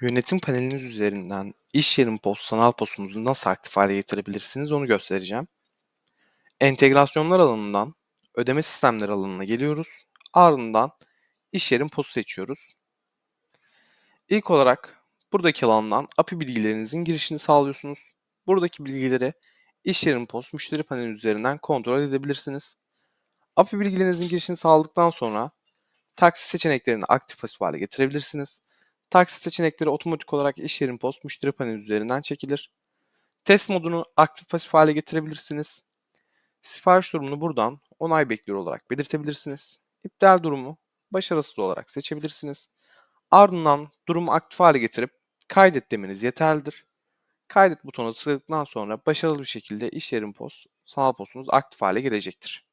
Yönetim paneliniz üzerinden iş yerim post, sanal postunuzu nasıl aktif hale getirebilirsiniz onu göstereceğim. Entegrasyonlar alanından ödeme sistemleri alanına geliyoruz. Ardından iş yerim postu seçiyoruz. İlk olarak buradaki alandan API bilgilerinizin girişini sağlıyorsunuz. Buradaki bilgileri iş yerim post müşteri paneli üzerinden kontrol edebilirsiniz. API bilgilerinizin girişini sağladıktan sonra taksi seçeneklerini aktif pasif hale getirebilirsiniz. Taksi seçenekleri otomatik olarak iş yerin post müşteri paneli üzerinden çekilir. Test modunu aktif pasif hale getirebilirsiniz. Sipariş durumunu buradan onay bekliyor olarak belirtebilirsiniz. İptal durumu başarısız olarak seçebilirsiniz. Ardından durumu aktif hale getirip kaydet demeniz yeterlidir. Kaydet butonuna tıkladıktan sonra başarılı bir şekilde iş yerin post, sanal postunuz aktif hale gelecektir.